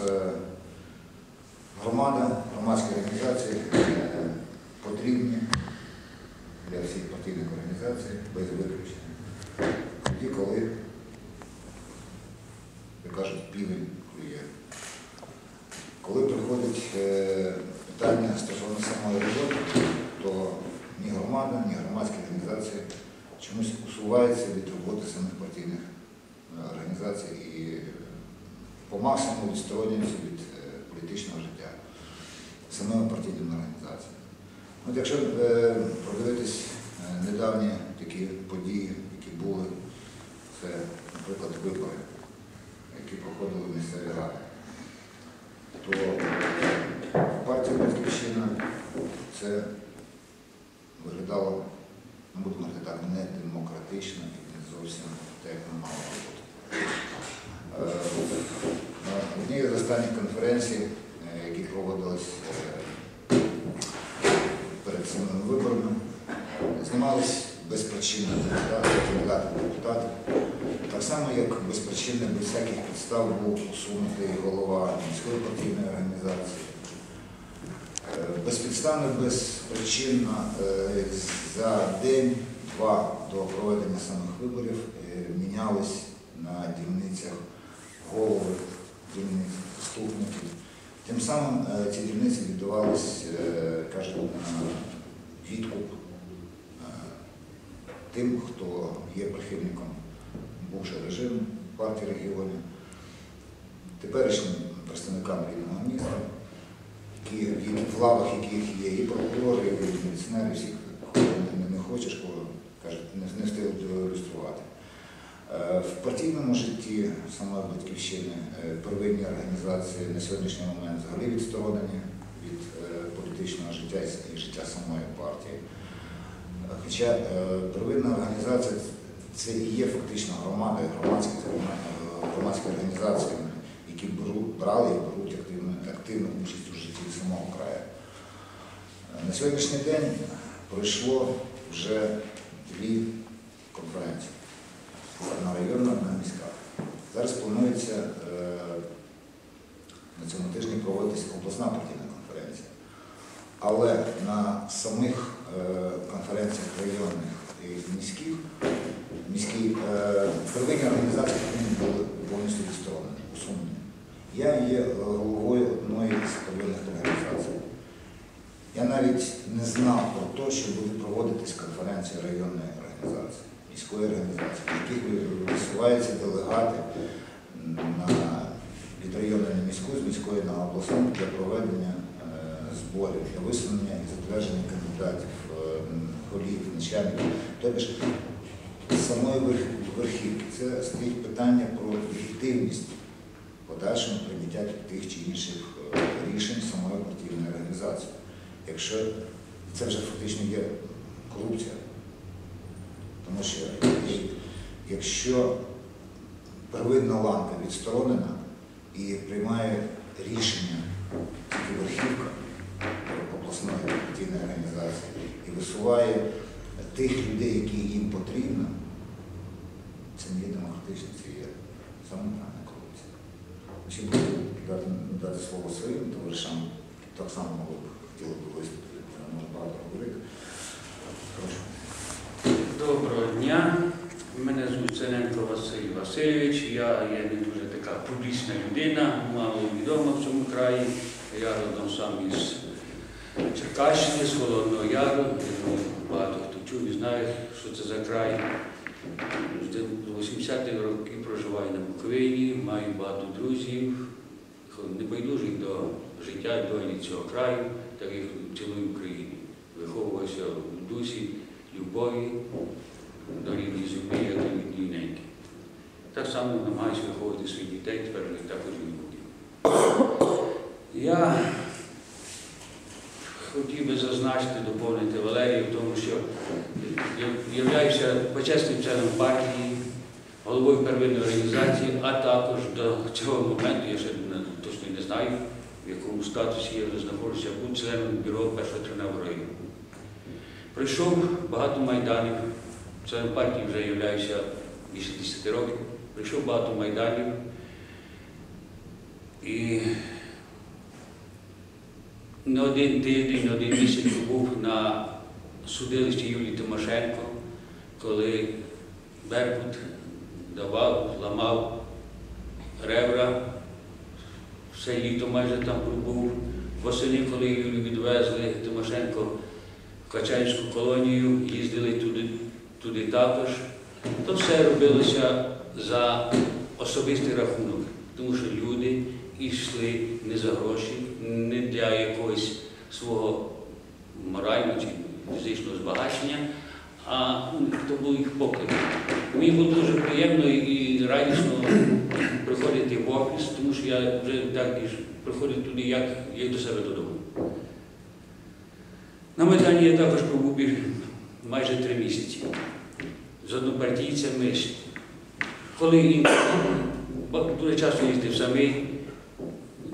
е, громада, громадські організації е, потрібні для всіх партійних організацій без виключення. Тоді, коли, як кажуть, півень клює. Коли приходить е, питання стосовно самої роботи, то ні громада, ні громадські організації чомусь усуваються від роботи самих партійних організацій і по максимуму відсторонюються від е, політичного життя самими партійними організаціями. От якщо е, продивитись е, недавні такі події, які були, це, наприклад, вибори, які проходили в місцеві ради, то в партії Батьківщина це виглядало, ну будемо говорити так, не демократично і не зовсім те, як воно мало бути. Одній з останніх конференцій, е, які проводились е, перед самими виборами, знімались безпричинно кандидати депутати. Так само, як безпричинно, без всяких підстав був усунутий голова міської партійної організації. Е, Безпідставно, безпричинно за день-два до проведення самих виборів мінялись на дільницях голови дільниць, заступників. Тим самим е, ці дільниці віддавались, е, кажуть, на відкуп е, тим, хто є прихильником бувшого режиму партії регіонів, теперішнім представникам рідного міста, які, в лавах яких є і прокурори, і міліціонери, всіх, кого не, хочеш, кого кажуть, не, не встигли ілюструвати. Е, В партійному житті самої батьківщини е, первинні організації на сьогоднішній момент взагалі відсторонені від е, політичного життя і- життя самої партії. Хоча первинна організація це і є фактично громада, громадські, громадські організації, які брали і беруть активну, активну участь у житті самого краю. На сьогоднішній день пройшло вже дві конференції на районна, на міська. Зараз планується е, на цьому тижні проводитися обласна партійна конференція. Але на самих е, конференціях районних і міських міські е, первинні організації були повністю відсторонені, усунені. Я є головою одної з первинних організацій. Я навіть не знав про те, що буде проводитись конференція районної міської в яких висуваються делегати на, від районної на міську, з міської на обласну для проведення е, зборів, для висунення і затвердження кандидатів, е, голів, начальників. Тобто самої верхівки це стоїть питання про легітимність подальшого прийняття тих чи інших е, рішень самої партійної організації. Якщо це вже фактично є корупція, тому що якщо первинна ланка відсторонена і приймає рішення тільки верхівка обласної партійної організації і висуває тих людей, які їм потрібно, це не є демократично, це є самопрана корупція. Ще буду дати слово своїм товаришам, так само хотіли б виступити, може багато говорити. Прошу. Доброго дня. Мене звуть Цененко Василь Васильович. Я є не дуже така публічна людина, мало відома в цьому краї. Я родом сам із Черкащини, з Холодного Яру. Багато хто чув і знає, що це за край. З 80-х років проживаю на Буковині, маю багато друзів, небайдужих до життя долі цього краю, так в цілої України. Любові до рідної землі, як до рідної неньки. Так само намагаюся виховувати своїх дітей, тепер вони також будуть. Я хотів би зазначити, доповнити Валерію, тому що я являюся почесним членом партії, головою первинної організації, а також до цього моменту, я ще точно не знаю, в якому статусі я знаходжуся, був членом бюро першого тренавого району. Пройшов багато майданів, членом партії вже являюся більше 10 років, пройшов багато майданів. І не один тиждень, не один місяць був на судилищі Юлії Тимошенко, коли Беркут давав, ламав ребра, все літо майже там пробув. Восени, коли Юлію відвезли Тимошенко Качанську колонію, їздили туди, туди також. То все робилося за особистий рахунок, тому що люди йшли не за гроші, не для якогось свого морального чи фізичного збагачення, а ну, то був їх поклик. Мені було дуже приємно і радісно приходити в офіс, тому що я вже так приходив туди, як, як до себе додому. На Майдані я також пробув майже три місяці з однопартійцями. Коли дуже часто їздив самий,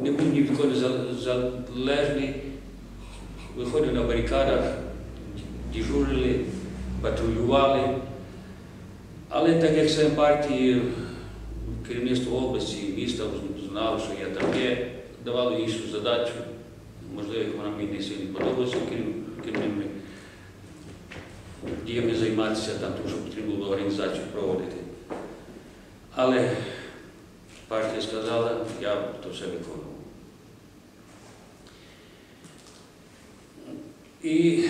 не був ні від кого за- залежний, виходив на барикадах, дежурили, патрулювали. Але так як член партії, керівництво області, міста знало, що я там є, давало іншу задачу. Можливо, як вона мені не сильно подобалася керів- діями займатися там, тому що потрібно було організацію проводити. Але партія сказала, я то все виконував. І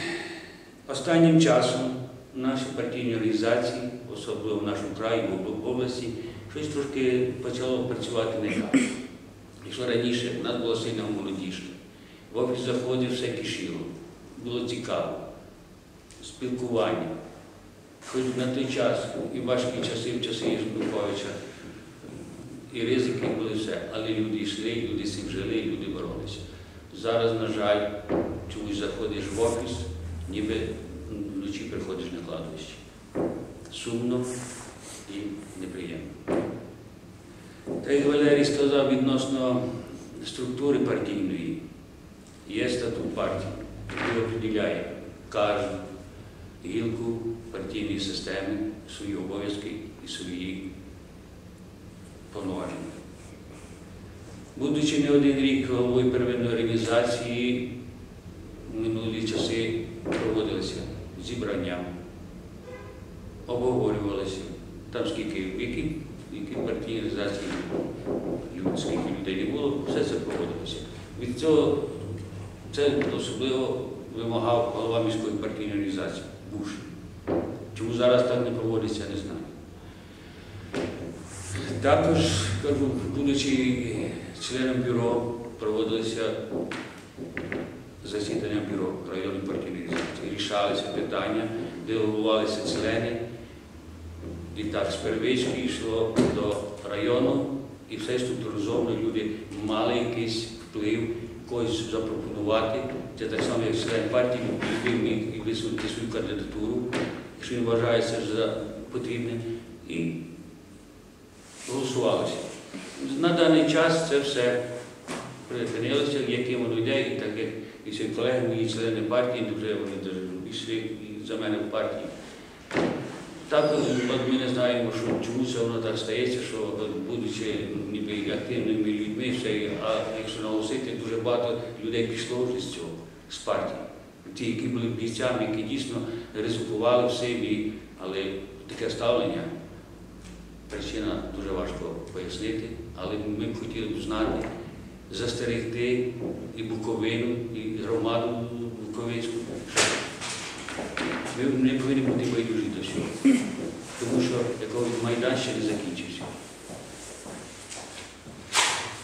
останнім часом наші партійні організації, особливо в нашому краї, в області, щось трошки почало працювати не так. Якщо раніше в нас було сильно молодіжно, в офіс заходив все кишіло, було цікаво, спілкування. Хоч на той час і важкі часи, в часи Єжбуковича, і ризики були все, але люди йшли, люди з цим жили, люди боролися. Зараз, на жаль, чомусь заходиш в офіс, ніби вночі приходиш на кладовище. Сумно і неприємно. Та як Валерій сказав відносно структури партійної, є статут партії, який определяє кожну гілку партійної системи, свої обов'язки і свої повноваження. Будучи не один рік головою первинної організації, в минулі часи проводилися зібрання, обговорювалися, там скільки, які, які партійні організації, скільки людей не було, все це проводилося. Від цього це особливо вимагав голова міської партійної організації Буш. Чому зараз так не проводиться, не знаю. Також, кажу, будучи членом бюро, проводилися засідання бюро районної партійної організації. Рішалися питання, делегувалися члени. І так, з первички йшло до району, і все структуризовано, люди мали якийсь вплив, когось запропонувати. Це так само, як член партії, любий міг і висунути свою кандидатуру, якщо він вважається за потрібне, і голосувалося. На даний час це все припинилося, яким воно йде, і так як і всі колеги, мої члени партії, вже вони дуже пішли і за мене в партії. Так, от ми не знаємо, що чому це воно так стається, що будучи ніби активними людьми, все, а якщо наголосити, дуже багато людей пішло вже з цього, з партії. Ті, які були бійцями, які дійсно ризикували всім, і- але таке ставлення, причина дуже важко пояснити, але ми б хотіли б знати, застерегти і Буковину, і громаду Буковинську, ми не повинні бути байдужі до цього. Тому що якогось майдан не закінчився.